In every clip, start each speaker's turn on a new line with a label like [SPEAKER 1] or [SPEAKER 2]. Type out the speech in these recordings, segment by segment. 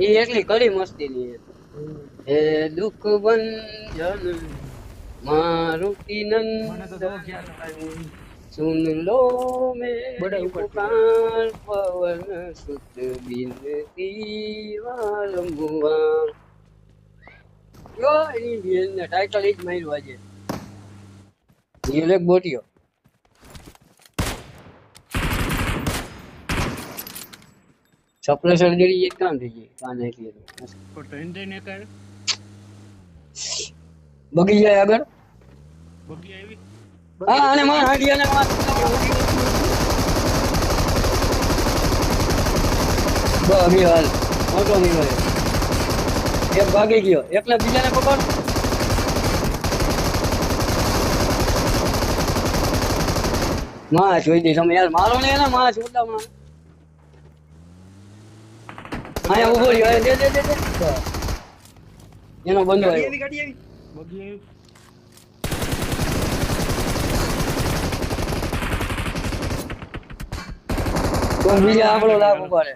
[SPEAKER 1] એ એટલી કડી મસ્તી ની હે દુઃખ બંધન મારું નંદ સુન લો મેરી પુકાર પવન સુત બિનતી વાલંબુઆ યો એની બેન ને ટાઇટલ એક માર્યું આજે. એક સર્જરી સપ્રેસર ગરી એક કામ થઈ ગઈ કાને એટલે.
[SPEAKER 2] ટ્રેન ટ્રેન એક
[SPEAKER 1] બગી જાય આગળ.
[SPEAKER 2] બગી આવી?
[SPEAKER 1] હા અને માં હાડી ને માં બગી હાલ. મોટો નીકળે એક ભાગી ગયો. એકને બીજાને પકડ. માં જોઈ દઈ તમે યાર મારો ને એના માં છોટા માં અહીંયા ઊભો રહ્યો. દે દે દે દે એનો બંધો આવ્યો.
[SPEAKER 2] બગી આવી.
[SPEAKER 1] કોણ બીજા આપણો લાભ ઉપાડે?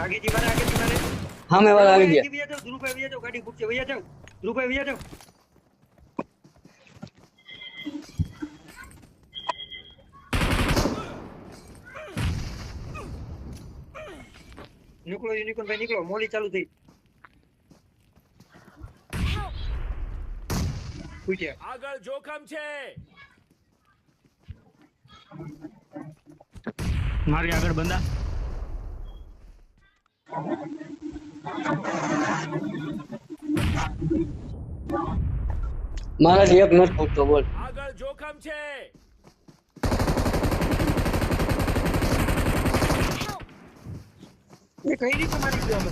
[SPEAKER 3] આગેથી મારે આગેથી મારે
[SPEAKER 1] સામે વાળા આવી ગયા.
[SPEAKER 3] વયા જાઓ, ધ્રુવભાઈ ગાડી ફૂટશે, વયા જાઓ. ધ્રુવભાઈ વયા જાઓ. નીકળો યુનિકોર્ન ભાઈ નીકળો મોલી ચાલુ થઈ. પૂછે
[SPEAKER 4] આગળ જોખમ છે.
[SPEAKER 2] મારી આગળ બંદા
[SPEAKER 1] મારા એક નથી પૂછતો બોલ.
[SPEAKER 4] આગળ જોખમ છે.
[SPEAKER 3] એ કઈ રીતે મારી ગયો અમે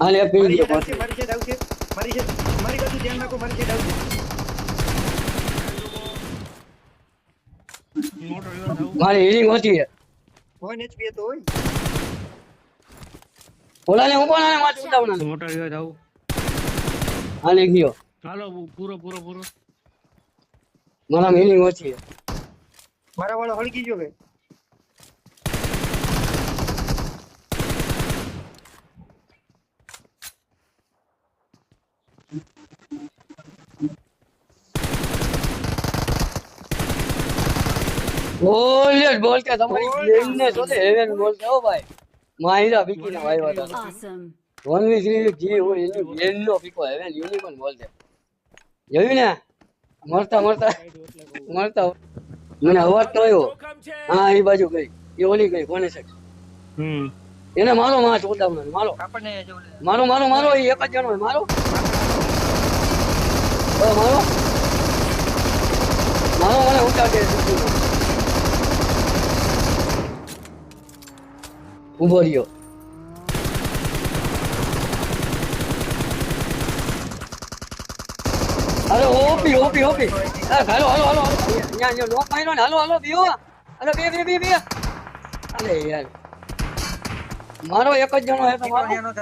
[SPEAKER 1] હાલ એક પી
[SPEAKER 3] મારી
[SPEAKER 1] ગયો
[SPEAKER 3] side આવશે, મારી છે આવશે. મારી side- મારી બાજુ ધ્યાન રાખો મારી છે આવશે.
[SPEAKER 1] મારી હિલિંગ ઓછી છે
[SPEAKER 3] હોય ને જ બે તો હોય
[SPEAKER 1] ઓલાને પણ આને માથે ઉડાવના
[SPEAKER 2] મોટો રહ્યો જાવ
[SPEAKER 1] હાલે ગયો
[SPEAKER 2] ચાલો પૂરો પૂરો પૂરો
[SPEAKER 1] મારા હિલિંગ ઓછી હે
[SPEAKER 3] મારા વાળો હળગી ગયો કે
[SPEAKER 1] બોલ્યો જ બોલ કે તમારી ગેમ ને તો હેવન બોલ છો ભાઈ. માહિરા બીકીને આવ્યા હતા
[SPEAKER 5] Awesome.
[SPEAKER 1] વન વી થ્રી જે હોય એની બેનનો પીકો હેવન યુનિકોર્ન બોલશે જોયું ને? મરતા મરતા મરતા. મને અવાજ તો આવ્યો. હા એ બાજુ ગઈ. એ ઓલી ગઈ કોને છે
[SPEAKER 2] હમ.
[SPEAKER 1] એને મારો માં ચોદાવવાનો મારો. મારો મારો મારો એ એક જ જણો હોય. મારો. મારો? મારો મને ઉતાર દે ઊભો રહ્યો. અરે ઓપી ઓપી ઓપી. અરે હાલો હાલો હાલો અહીંયા અહીંયા લોક માર્યો ને. હાલો હાલો બીઓ અરે બે બે બે બે. અરે યાર. મારો એક જ જણો હે તો મારો
[SPEAKER 3] ન્યા નો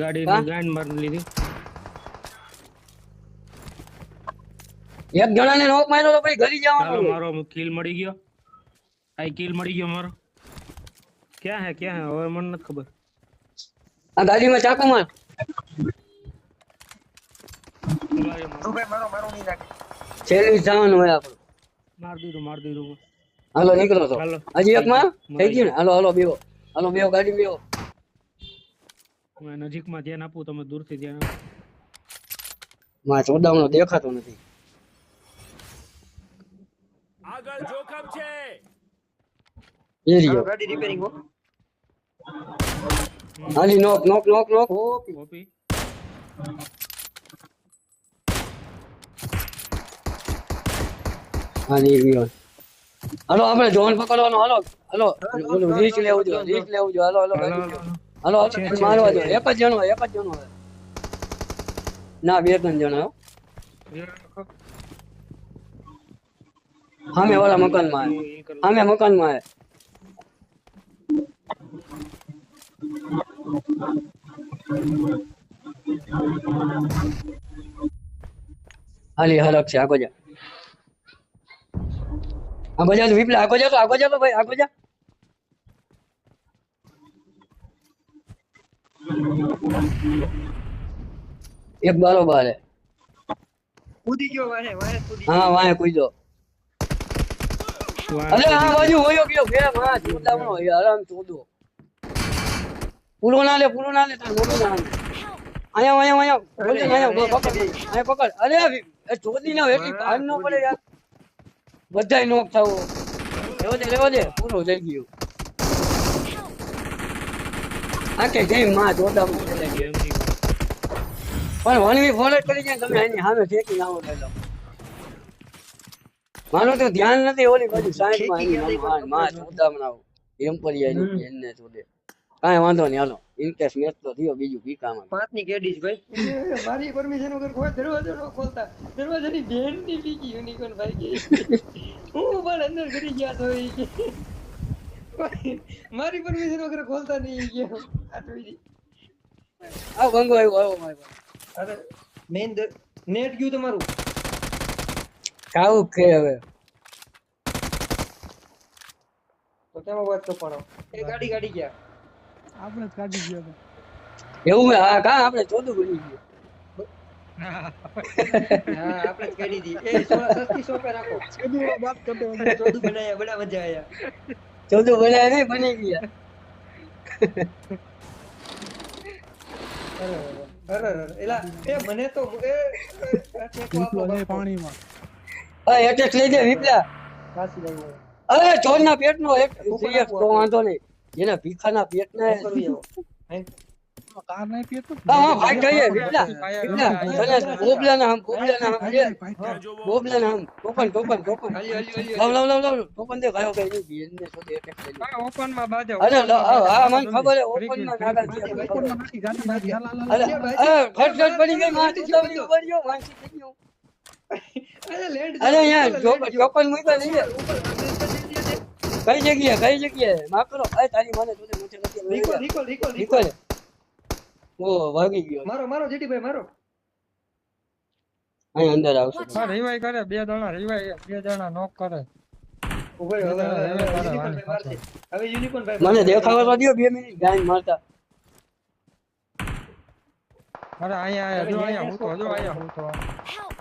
[SPEAKER 2] ગાડી? ગાંડ મારી લીધી.
[SPEAKER 1] એક જણાને નોક માર્યો તો પછી ઘરી જવાનું.
[SPEAKER 2] મારો કિલ મળી ગયો. આ કિલ મળી ગયો મારો. ક્યાં હે ક્યાં હે? હવે મને નથી ખબર.
[SPEAKER 1] આ ગાડીમાં ચાકુ માર.
[SPEAKER 3] ધ્રુવભાઈ મારો મારો નહીં લાગે
[SPEAKER 1] છેલ્લી જવાનું હોય આપણું.
[SPEAKER 2] માર દીધું માર દીધું
[SPEAKER 1] હાલો નીકળો તો. હજી એક માં થઈ ગયું ને? હાલો હાલો બેવો હાલો બેવો ગાડી બેવો
[SPEAKER 2] હું નજીકમાં ધ્યાન આપું તમે દૂરથી ધ્યાન આપો.
[SPEAKER 1] માં ચોદામણો દેખાતો નથી.
[SPEAKER 4] આગળ જોખમ છે.
[SPEAKER 1] એ
[SPEAKER 3] હાલો,
[SPEAKER 1] રહ્યો
[SPEAKER 3] ગાડી રિપેરિંગ હો
[SPEAKER 1] હાલી નોક નોક નોક નોક
[SPEAKER 2] કોપી
[SPEAKER 1] હાલી રહ્યો હાલો આપણે જોન પકડવાનો હાલો હાલો ઓલું રીચ લેવું જો રીચ લેવું જો હાલો હાલો
[SPEAKER 2] હાલો,
[SPEAKER 1] ગાડી
[SPEAKER 2] હાલો.
[SPEAKER 1] હાલો હાલો
[SPEAKER 2] છે,
[SPEAKER 1] એને
[SPEAKER 2] છે,
[SPEAKER 1] મારવા
[SPEAKER 2] છે.
[SPEAKER 1] દો એક જ જણો એક જ જણો હવે ના બે ત્રણ જણા હો સામે વાળા મકાનમાં હે.
[SPEAKER 2] એ કરો.
[SPEAKER 1] સામે હાલી હલક છે આગો જા. આગો જા વિપલા આગો જા તો આગો જા તો ભાઈ આગો જા. એક બરોબર હે.
[SPEAKER 3] કૂદી ગયો વારે વારે કૂદી
[SPEAKER 1] હા વાય કૂદો અરે હા બાજુ હોયો ગયો ફેર હા ચૂદામણો આરામ ચૂદો પૂરો ના લે પૂરો ના લે તાર મોટું ના લે અહીંયા અહીંયા અહીંયા બોલે ને અહીંયા પકડ અહીંયા પકડ. અરે એ ચોદી ના એટલી ભાન ન પડે યાર. બધાય નોક થાવો. રેવા દે રેવા દે. પૂરો થઈ ગયો. આ કે જઈ માં જોડા છે. પણ વનવી ફોરેટ કરી જાય તમે એની સામે ઠેકી આવો પેલો. મારું તો ધ્યાન નથી ઓલી બાજુ સાઈડમાં એની માં માં ચોદામણા એમ પડી આવી એને ચોદે કાંઈ વાંધો નહીં હાલો. ઇનકેસ મેચ તો થયો બીજું પીકામાં
[SPEAKER 3] પાંચની કેડીશ ભાઈ? મારી પરમિશન વગર કોઈ દરવાજો ન ખોલતા. દરવાજાની બેનની બીજી યુનિકોર્ન ભાઈ કે હું પણ અંદર ઘરી ગયા તો ઈ કે મારી પરમિશન વગર ખોલતા નહીં કે. આ તો ઈ.
[SPEAKER 1] આ બંગો આવ્યો આવ્યો મારી પાસે.
[SPEAKER 3] અરે મેન નેટ ગયું તમારું?
[SPEAKER 1] કાવું કે હવે?
[SPEAKER 3] તો તેમાં વાત કપાણો એ ગાડી ગાડી ગયા.
[SPEAKER 5] આપણે જ કાઢી ગયો તો
[SPEAKER 1] એવું હે? હા કા આપણે ચોદું બની ગયું
[SPEAKER 3] હા આપણે દી એ સસ્તી સોપે રાખો
[SPEAKER 5] સીધું વાત કરતો
[SPEAKER 3] ચોદું બનાયા બડા મજા આયા
[SPEAKER 1] ચોદું બનાય નહીં બની ગયા
[SPEAKER 3] અરે અરે અરે એલા એ મને તો એ.
[SPEAKER 5] પાણીમાં
[SPEAKER 1] હા એટેક લઈ દે વિપલા. અરે ચોરના પેટનો એક સિરિયસ તો વાંધો નહીં જેના ભીખાના
[SPEAKER 3] પેટ ને?
[SPEAKER 5] કાર નહીં પીતો
[SPEAKER 1] હા હા ભાઈ કહીએ વિપલા વિપલા તને બોબલાના હમ હમ લે બોબલાના હમ ટોકન ટોકન ટોકન
[SPEAKER 3] હાલ્યો, હાલ્યો, હાલ્યો.
[SPEAKER 1] લાવ લાવ લાવ લાવ ટોકન દે ગાયો કઈ નહીં બેનને તો એટેક લઈ
[SPEAKER 5] ઓપનમાં બાજે
[SPEAKER 1] અરે હા હા, મને ખબર હે ઓપનમાં નાગા છે મને ખબર
[SPEAKER 5] નાખી ગાડી નાખી હાલ હાલ
[SPEAKER 1] અરે પડી ગઈ માથું થઈ ગયો
[SPEAKER 3] જો.
[SPEAKER 1] ટોકન મૂક્યા લઈ લે
[SPEAKER 3] ઉપર land પર જઈ જઈ જઈ.
[SPEAKER 1] કઈ જગ્યાએ કઈ જગ્યાએ? માં કરો એ તારી મને તો મોટે નથી
[SPEAKER 3] Recall, recall, recall,
[SPEAKER 1] નીકળ ઓ વાગી ગયો.
[SPEAKER 3] મારો મારો જીટીભાઈ મારો.
[SPEAKER 1] અહીં અંદર આવશે.
[SPEAKER 6] હા રિવાઈ કરે બે જણા રિવાઈ બે જણા નોક કરે.
[SPEAKER 1] મને દેખાવા તો દો બે મિનિટ ગાયન મારતા.
[SPEAKER 6] અરે અહીંયા જો અહીંયા હું તો જો અહીંયા હું તો.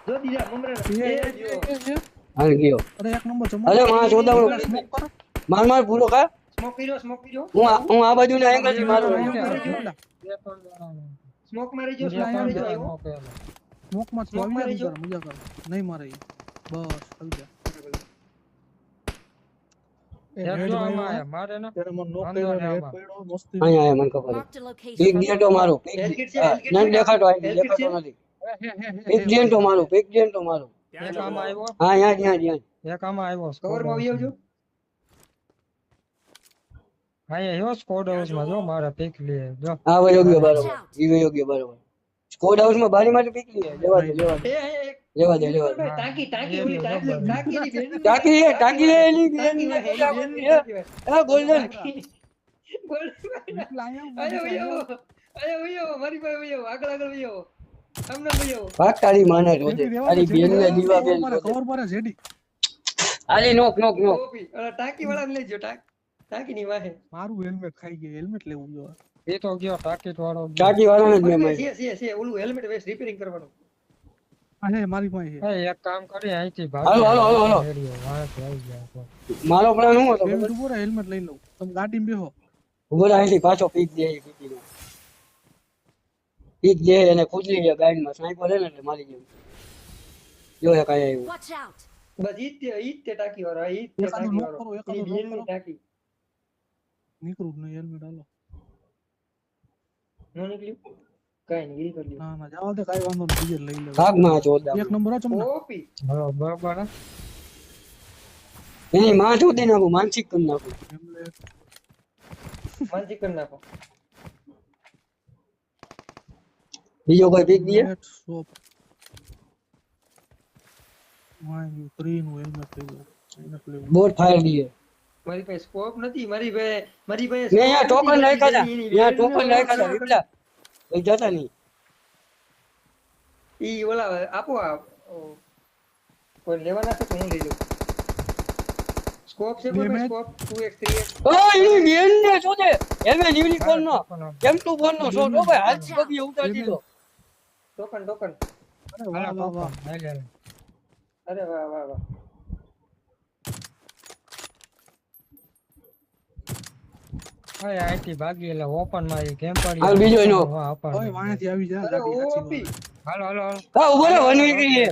[SPEAKER 3] જો દીધા, મમરા.
[SPEAKER 5] એ,
[SPEAKER 1] ગયો.
[SPEAKER 5] અરે એક નંબર
[SPEAKER 1] અરે માં ચોદાવડો
[SPEAKER 5] સ્મોક કરો.
[SPEAKER 1] માર માર પૂરો કા?
[SPEAKER 3] Smoke કર્યો, smoke કર્યો.
[SPEAKER 1] હું આ- હું આ બાજુના એંગલથી મારું
[SPEAKER 3] મારી ગયો.
[SPEAKER 6] બે ત્રણ જણાનું.
[SPEAKER 3] Smoke મારી ગયો,
[SPEAKER 6] બે
[SPEAKER 3] smoke
[SPEAKER 6] ત્રણ
[SPEAKER 3] મારી ગયો.
[SPEAKER 6] જણા નોક એલા.
[SPEAKER 5] સ્મોકમાં
[SPEAKER 3] Smoke મારી જો.
[SPEAKER 5] મજા કરો. નહીં મારે ઈ. બસ આવી જા એ
[SPEAKER 6] એક
[SPEAKER 5] રેડ
[SPEAKER 6] જો
[SPEAKER 5] ભાઈ
[SPEAKER 6] આમાં
[SPEAKER 5] વાળા,
[SPEAKER 6] આયા, મારે ને
[SPEAKER 5] ત્યારે મને knock
[SPEAKER 6] વાંધો
[SPEAKER 5] કર્યો
[SPEAKER 6] નહીં
[SPEAKER 5] ને
[SPEAKER 6] આમાં.
[SPEAKER 5] હેડ પડ્યો, મસ્તી
[SPEAKER 1] અહીંયા
[SPEAKER 3] માં
[SPEAKER 6] જો મારે પીક લે જો.
[SPEAKER 1] હા બરોબર. ઈ બરોબર. સ્કોડ હાઉસમાં બારી માટે પીક લેવા દે લેવા દે. લેવા દે લેવા દે.
[SPEAKER 3] ટાંકી, ટાંકી, ઓલી ટાંકી,
[SPEAKER 1] ટાંકી ટાંકી
[SPEAKER 3] ટાંકી
[SPEAKER 1] ના,
[SPEAKER 3] બેન
[SPEAKER 1] હા ગોલ્ડન.
[SPEAKER 3] મારી. આગળ આગળ.
[SPEAKER 1] ભાગ તારી માને રોજે. તારી બેન ને દીવા બેન
[SPEAKER 5] ખબર પડે, જેડી.
[SPEAKER 1] આલી નોક નોક નોક.
[SPEAKER 3] ટોપી. અલા, ટાંકી વાળાને લેજો, ટાંક- ની વાહે.
[SPEAKER 5] મારું હેલ્મેટ ખાઈ ગયું હેલ્મેટ લેવું જોઈએ
[SPEAKER 6] એ તો ગયો ટાકીટ વાળો.
[SPEAKER 1] ટાંકી વાળાને જ મેં
[SPEAKER 3] છે, છે, છે. ઓલું હેલ્મેટ વેસ્ટ રિપેરિંગ કરવાનું
[SPEAKER 5] હા મારી પાસે
[SPEAKER 6] હે એક કામ કરી અહીંથી
[SPEAKER 1] હાલો, હાલો, હાલો, હાલો. મારો પ્લાન હું હતો
[SPEAKER 5] બે? ઊભો હેલ્મેટ લઈ લઉં તમે ગાડી બેહો
[SPEAKER 1] ઊભો અહીંથી પાછો પીક દે પીક દે પીક દે અને ખુજલી ગયા ગાડીમાં સ્નાઈપર હે ને એટલે મારી ગયો જો હે આયા આવ્યું
[SPEAKER 3] બસ ઈ જ તે ઈ તે ટાંકી વાળો આ ઈ તે
[SPEAKER 5] એકાદું
[SPEAKER 3] વાળો. ટાંકી
[SPEAKER 5] નીકળું જ નહીં હેલ્મેટ હાલો.
[SPEAKER 3] નો નીકળ્યું? કાંઈ નહીં ઈ કરી
[SPEAKER 5] ના ના જવા દે કાંઈ વાંધો નહીં બીજે લઈ લઉં
[SPEAKER 1] ભાગમાં ચોદા
[SPEAKER 5] એક નંબર હો ચમના
[SPEAKER 3] કોપી
[SPEAKER 6] હવે બરાબર. હે?
[SPEAKER 1] માં ચોદી નાખું માનસિક કરી નાખું.
[SPEAKER 5] હેલ્મેટ
[SPEAKER 3] કરી નાખો.
[SPEAKER 1] બીજો કોઈ પીક દે?
[SPEAKER 5] હેલ્મેટ શોપ વાંગ્યું ત્રી નું હેલ્મેટ લઈ હેલ્મેટ
[SPEAKER 1] બોટ ફાયર
[SPEAKER 3] મારી પાસે સ્કોપ નથી મારી પાસે મારી પાસે
[SPEAKER 1] મેં અહીંયા ટોકન રાખ્યા હતા અહીંયા ટોકન રાખ્યા હતા. વિપલા. કઈ જતા નહીં.
[SPEAKER 3] ઈ ઓલા આપો આ કોઈ લેવાના છે તો હું લઈ લઉં. સ્કોપ છે કોઈ સ્કોપ 2x 3x
[SPEAKER 1] ઓ એની બેન ને ચોદે હેલ્મેટ યુનિકોર્ન નો. એમ ટુ ફોર નો શોટ ઓ ભાઈ હાથ બગી ઉતારી દીધો.
[SPEAKER 3] ટોકન ટોકન
[SPEAKER 5] અરે વાહ.
[SPEAKER 3] અરે વાહ વાહ વાહ.
[SPEAKER 6] હવે અહીંથી ભાગી એટલે ઓપનમાં એ કેમ પડી
[SPEAKER 1] હાલ, બીજો એનો.
[SPEAKER 6] ઓય.
[SPEAKER 5] વાંહેથી આવી જા ગાડી
[SPEAKER 6] હાલો હાલો
[SPEAKER 1] હા ઊભો રે વન વીકરી હે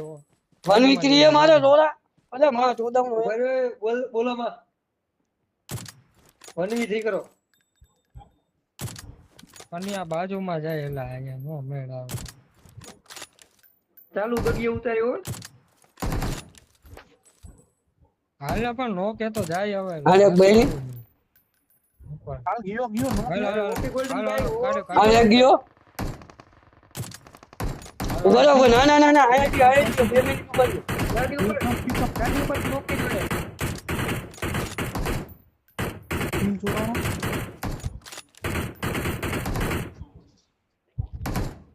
[SPEAKER 1] વન વીકરી હે મારો રોરા. અરે માં ચોદામણો હે.
[SPEAKER 3] બરે બોલ બોલો માં. વનવી થઈ કરો.
[SPEAKER 6] અને આ બાજુમાં જાય એટલે અહીંયા નો મેળ આવે.
[SPEAKER 3] ચાલુ બગીએ ઉતાર્યો હોય.
[SPEAKER 6] હાલે પણ નો કે તો જાય હવે.
[SPEAKER 1] હાલે, બેરી.
[SPEAKER 6] ઉપર.
[SPEAKER 5] હાલ ગયો ગયો નો
[SPEAKER 6] હાલો, હાલો,
[SPEAKER 3] ઓપી ગોલ્ડન
[SPEAKER 6] હાલો,
[SPEAKER 3] ભાઈ,
[SPEAKER 6] હાલો, કાઢો,
[SPEAKER 1] આ
[SPEAKER 6] કાઢો.
[SPEAKER 1] એક ગયો ઊભો રે ઊભો. ના ના ના ના આયાથી આયાથી બે મિનિટ ઊભા રહ્યો.
[SPEAKER 3] ગાડી ઉપર ગાડી ઉપર સ્મોક કે જોડે
[SPEAKER 5] કિલ ચોરાણો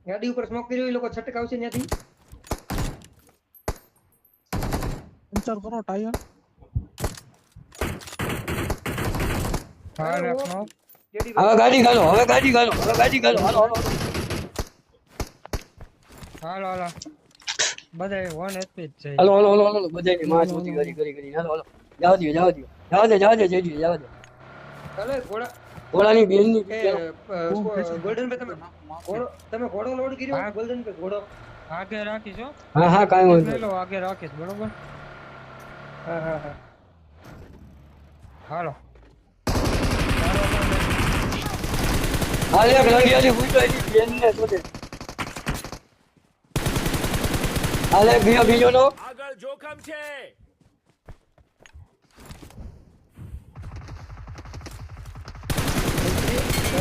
[SPEAKER 3] ગાડી ઉપર સ્મોક કર્યો એ લોકો છટક આવશે ત્યાંથી
[SPEAKER 5] પંચર કરો ટાયર
[SPEAKER 6] હાલ, એકનો.
[SPEAKER 3] ગાડી
[SPEAKER 1] હવે ગાડી ગાલો હવે ગાડી ગાલો હવે ગાડી ગાલો. હાલો હાલો.
[SPEAKER 6] હાલો હાલો. બધાય વન એચપી જ છે.
[SPEAKER 1] હાલો હાલો હાલો હાલો. બધાની માં ચોથી કરી કરી કરી હાલો હાલો. જાવ દે જાવ દો જાવ દે જાવ દે જઈ જાવ દે
[SPEAKER 3] ચાલો ઘોડા
[SPEAKER 1] ઘોડાની બેનની
[SPEAKER 3] ગોલ્ડન ભાઈ તમે ઘોડો તમે ઘોડો લોડ કર્યો?
[SPEAKER 6] હા.
[SPEAKER 3] ગોલ્ડન ભાઈ ઘોડો.
[SPEAKER 6] આગે રાખીશો હા
[SPEAKER 1] હા કાઈ વાંધો
[SPEAKER 6] લો આગે રાખીશ બરોબર?
[SPEAKER 3] હા હા હા.
[SPEAKER 6] હાલો.
[SPEAKER 1] હાલ લંગિયાથી પૂછો એની બેનને શોધે હાલ બીજો બીજો નો
[SPEAKER 4] આગળ જોખમ છે.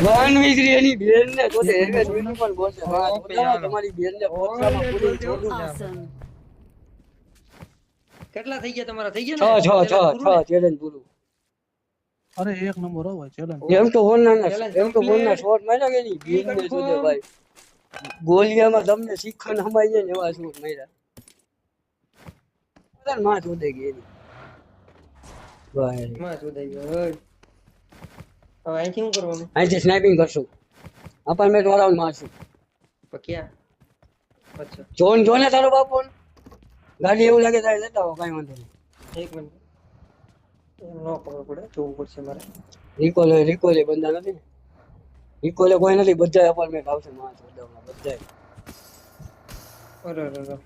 [SPEAKER 1] વન વીકરી એની બેનને શોધે એને જોઈને પણ બોલશે હા. તમારી બેનને પોતામાં પૂરી
[SPEAKER 7] જોડું
[SPEAKER 3] કેટલા થઈ ગયા તમારા? થઈ ગયા
[SPEAKER 1] છ છ છ ચેલેન્જ પૂરું.
[SPEAKER 5] અરે એક નંબર હો ભાઈ ચેલેન્જ
[SPEAKER 1] એમ તો ફોનના
[SPEAKER 3] Challenge
[SPEAKER 1] એમ તો ફોનના
[SPEAKER 3] complete.
[SPEAKER 1] શોટ માર્યા કે નહીં બેનને શોધે ભાઈ ગોલિયામાં તમને શીખણ હમાઈ જાય ને એવા શોટ માર્યા બધાને માં શોધે ગઈ એની ભાઈ
[SPEAKER 3] માં શોધાઈ ગયો હોય. હવે અહીંથી શું કરવાનું
[SPEAKER 1] અહીંથી સ્નાઇપિંગ કરશું અપાર્ટમેન્ટ વાળાને મારશું
[SPEAKER 3] તો ક્યાં અચ્છા
[SPEAKER 1] જોન જોને તારો બાપો ગાડી એવું લાગે તારે લેતા હો કાંઈ વાંધો નહીં
[SPEAKER 3] એક મિનિટ એમ ન ખબર પડે જોવું પડશે મારે.
[SPEAKER 1] રિકોલે રિકોલે બંધા નથી રિકોલે કોઈ નથી બધા અપાર્ટમેન્ટ આવશે માં ચોદામાં બધા
[SPEAKER 3] અરે અરે અરે.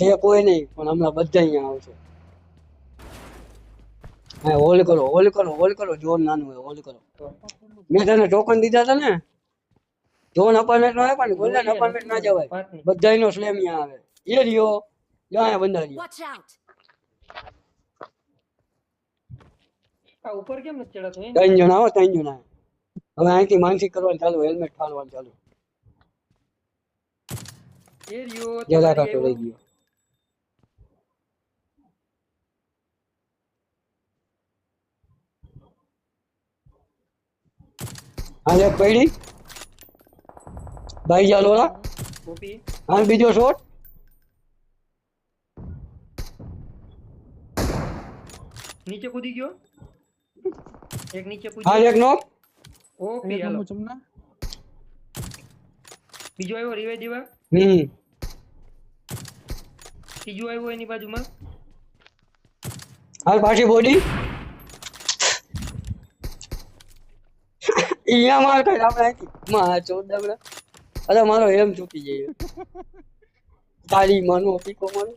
[SPEAKER 1] છે કોઈ નહીં પણ હમણાં બધા અહીંયા આવશે. હા હોલ કરો હોલ કરો હોલ કરો જોન નાનું હોય હોલ કરો. મેં તને ટોકન દીધા હતા ને. જોન અપાર્ટમેન્ટ નો આવે ને ગોલ્ડન અપાર્ટમેન્ટ ના જવાય બધાનો સ્લેમ અહીંયા આવે. એ રહ્યો ત્યાં બંધા રહ્યો.
[SPEAKER 3] ઉપર કેમ નથી ચડાતું હે?
[SPEAKER 1] ત્રણ જણા આવો ત્રણ જણા. હવે અહીંથી માનસિક કરવાનું ચાલુ હેલ્મેટ ફાડવાનું ચાલુ.
[SPEAKER 3] એ રહ્યો
[SPEAKER 1] જરા
[SPEAKER 3] તમારી
[SPEAKER 1] કાંટો ગયો. હા પડી? ભાઈ જા લોલા હા બીજો શોટ
[SPEAKER 3] નીચે કૂદી ગયો? એક નીચે
[SPEAKER 1] હા
[SPEAKER 3] કૂદી
[SPEAKER 1] એક નો
[SPEAKER 5] ઓકે
[SPEAKER 3] હાલો.
[SPEAKER 5] ચમના
[SPEAKER 3] બીજો આવ્યો રિવાઈ દીવા?
[SPEAKER 1] હમ.
[SPEAKER 3] ત્રીજો આવ્યો એની બાજુમાં?
[SPEAKER 1] હાલ પાછી બોડી અહીંયા માર કઈ આપણે મા ચોદ દાગડા. અરે મારો એમ ચૂકી જાય તારી માનો પીકો મારો.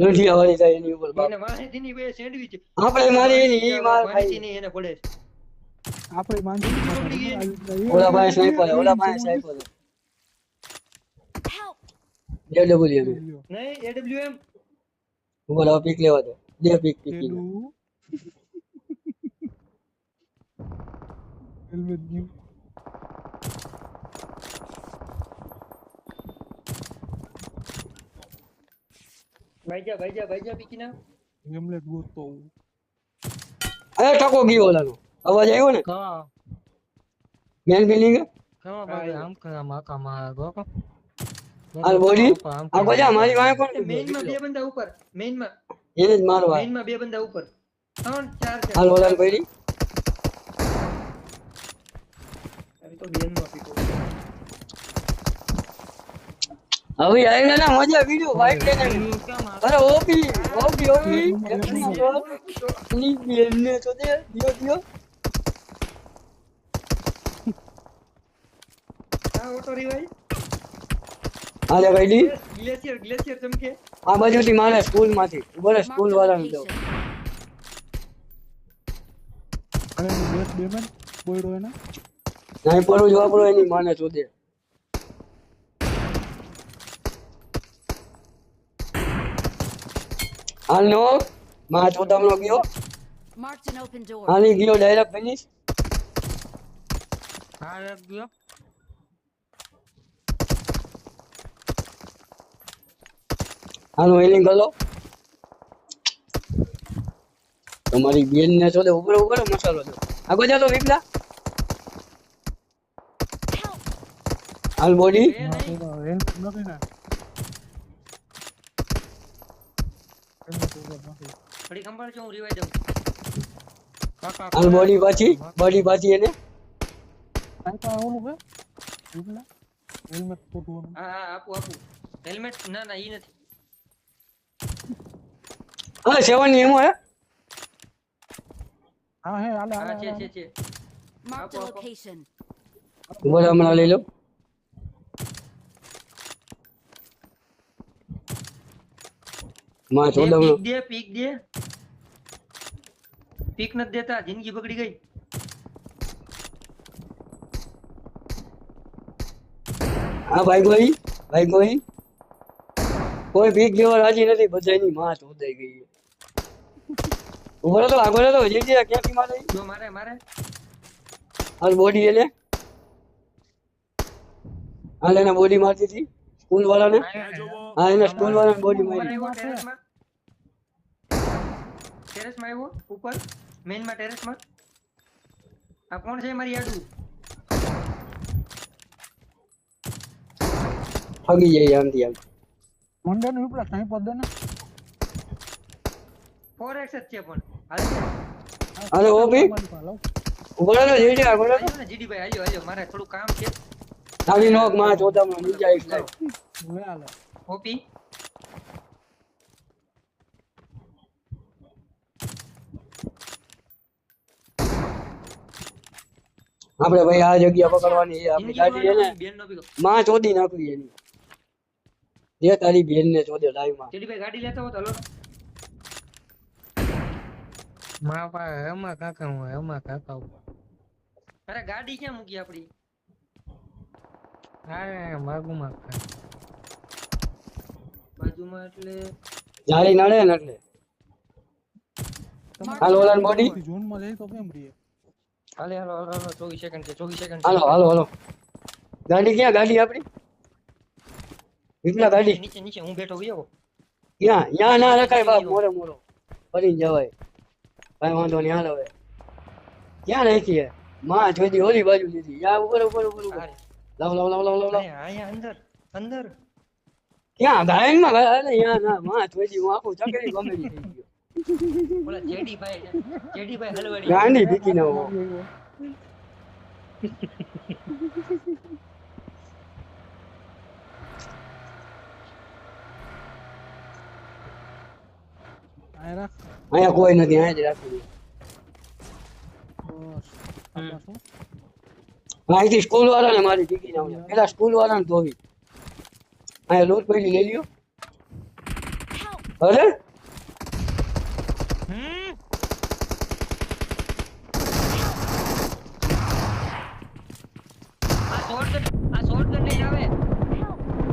[SPEAKER 1] નથી વાળી જાય એની ઉપર
[SPEAKER 3] એને માહિતી ની બે સેન્ડવિચ.
[SPEAKER 1] આપણે મારી એની ઈ માર ખાઈ.
[SPEAKER 3] ની એને પડે.
[SPEAKER 5] આપણે માંગી
[SPEAKER 1] ઓલા ભાઈ સ્નાઈપર ઓલા ભાઈ સ્નાઈપર એમ.
[SPEAKER 3] નહીં એડબ્લ્યુએમ
[SPEAKER 1] ઊભો રહો, પીક લેવા દે. દે પીક પીક
[SPEAKER 5] હેલ્મેટ ગયું
[SPEAKER 3] ભાઈજા ભાઈજા ભાઈજા બીકીના
[SPEAKER 5] હેલ્મેટ ગોતો
[SPEAKER 1] અરે ટકો ગયો. ઓલાનો અવાજ આવ્યો ને?
[SPEAKER 6] હા.
[SPEAKER 1] મેન બિલ્ડિંગ
[SPEAKER 6] કેવા ભાઈ આમ કરા માકા મારા ગોકો
[SPEAKER 1] આ બોડી આ ગોજા મારી વાય કોણ
[SPEAKER 3] મેઇનમાં બે બંદા ઉપર. મેઇનમાં.
[SPEAKER 1] એને જ મારવા.
[SPEAKER 3] મેઇનમાં બે બંદા ઉપર. ત્રણ ચાર છે.
[SPEAKER 1] હાલ ઓલાને પડી.
[SPEAKER 3] અરે તો બેનનો પીકો
[SPEAKER 1] હવે આઈને ના મજા વિડિયો વાઇટ લઈને અરે ઓપી ઓપી ઓપી. ની બેનને તો દે દિયો દિયો.
[SPEAKER 3] આ ઓટો રિવાઈ
[SPEAKER 1] હાલે ભાઈ
[SPEAKER 3] ગ્લેશિયર ગ્લેશિયર ચમકે
[SPEAKER 1] આ બાજુથી મારે સ્કૂલમાંથી બરે સ્કૂલ વાળાને દો
[SPEAKER 5] અરે બેટ બેમેન બોયરો એને?
[SPEAKER 1] નહીં પડું જવા વાપરો એની માને તો દે. હાલ નો માં ચોદામનો ગયો આની ગયો ડાયરેક્ટ ફિનિશ
[SPEAKER 6] હા એક ગયો.
[SPEAKER 1] હાલો એલિંગ ગલો તમારી બેન ને ચોદે ઉપર ઉપર મસાલો દો. આગો જાતો વિપલા. હાલ બોડી.
[SPEAKER 3] ઘડી કંપાળ છું હું રિવાઈ જાઉં
[SPEAKER 6] કાકા
[SPEAKER 1] હાલ બોડી પાછી બોડી પાછી એને
[SPEAKER 5] કાકા ઓલું કે વિપલા હેલ્મેટ ખોટું
[SPEAKER 3] હા હા આપું આપું હેલ્મેટ ના ના ઈ નથી
[SPEAKER 1] હા સેવન એમો હે
[SPEAKER 5] હા હે આલે
[SPEAKER 3] હા છે. છે છે માર્ક ધ
[SPEAKER 7] લોકેશન.
[SPEAKER 1] બોલ હમણાં લઈ લો માં
[SPEAKER 3] દે, પીક દે પીક દે. પીક નથી દેતા જિંદગી બગડી ગઈ.
[SPEAKER 1] હા ભાઈ ગોઈ ભાઈ ગોઈ. કોઈ પીક જેવા રાજી નથી બધાની માં ચોદાઈ ગઈ. ઊભો તો આગળ તો હજી જે ક્યાંથી મારે?
[SPEAKER 3] જો મારે મારે.
[SPEAKER 1] હાલ બોડી એલે હાલ એને બોડી મારતી હતી સ્કૂલ વાળાને હા એને સ્કૂલ વાળાને બોડી મારી.
[SPEAKER 3] ટેરેસમાં આવ્યો ઉપર. મેઇનમાં ટેરેસમાં આ કોણ છે મારી આડું?
[SPEAKER 1] ફગી જાય આમથી આમ
[SPEAKER 5] મંડે નું વિપલા સ્નાઈપર દે ને
[SPEAKER 3] ફોર એક્સ જ છે પણ. હાલ
[SPEAKER 1] અરે ઓપી
[SPEAKER 5] મારી
[SPEAKER 1] જીડી આ
[SPEAKER 3] ઊભો જીડી ભાઈ આયો આયો મારે થોડું કામ છે.
[SPEAKER 1] આવી નોકમાં ચોદામાં બીજા એક લાવ
[SPEAKER 3] ઓપી
[SPEAKER 1] આપણે ભાઈ આ જગ્યા પકડવાની છે આપણી ગાડી છે ને. માં ચોદી નાખવી એની. જે તારી બેન ને ચોદે લાઈવમાં.
[SPEAKER 3] જીડીભાઈ ગાડી લેતા હો તો હલો.
[SPEAKER 6] મારા પાસે એમાં કાકા હું એમાં કાકા ઉપર
[SPEAKER 3] અરે ગાડી ક્યાં મૂકી આપડી?
[SPEAKER 6] હા માગુમાં
[SPEAKER 3] બાજુમાં એટલે
[SPEAKER 1] જાળી નડે ને એટલે. હાલ ઓલાન બોડી
[SPEAKER 5] ઝોનમાં જઈ તો કેમ રહીએ?
[SPEAKER 3] હાલે હાલો હાલો હાલો ચોવીસ સેકન્ડ છે ચોવીસ સેકન્ડ
[SPEAKER 1] હાલો હાલો હાલો. ગાડી ક્યાં ગાડી આપણી? વિપલા ગાડી
[SPEAKER 3] નીચે નીચે હું બેઠો ગયો.
[SPEAKER 1] ક્યાં? યા ના રખાય બાપ મોરે મોરો. ફરી જવાય. ભાઈ વાંધો નહીં હાલ હવે. ક્યાં રાખીએ માં જોઈતી ઓલી બાજુ લીધી. યા ઉપર ઉપર ઉપર ઉપર. લાવ લાવ લાવ લાવ લાવ લાવ.
[SPEAKER 3] અહીંયા અહીંયા અંદર અંદર.
[SPEAKER 1] ક્યાં? ગાયનમાં અરે યા ના માં જોઈતી હું આખું ચકરી ગમે થઈ ગયો
[SPEAKER 3] જેડીભાઈ જેડીભાઈ હલવાડી.
[SPEAKER 1] ગાંડી બીકી ના હો અહીંયા કોઈ નથી અહીંયા જ રાખી? અહીંથી સ્કૂલ વાળાને મારી બીકી ના પેલા સ્કૂલ વાળાને ધોવી. અહીંયા લૂંટ પડી લઈ લ્યો. અરે
[SPEAKER 3] આ શોર્ટકટ આ શોર્ટકટ નહીં આવે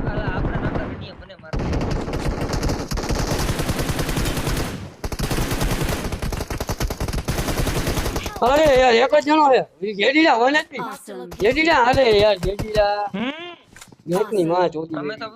[SPEAKER 3] હાલા આપણા નાના રડીએ મને માર
[SPEAKER 1] અરે યાર એક જ જણો છે. જેડીલા વન જ. જેડીલા અરે યાર જેડીલા
[SPEAKER 6] હમ.
[SPEAKER 1] ની માં ચોદી
[SPEAKER 3] તમે તો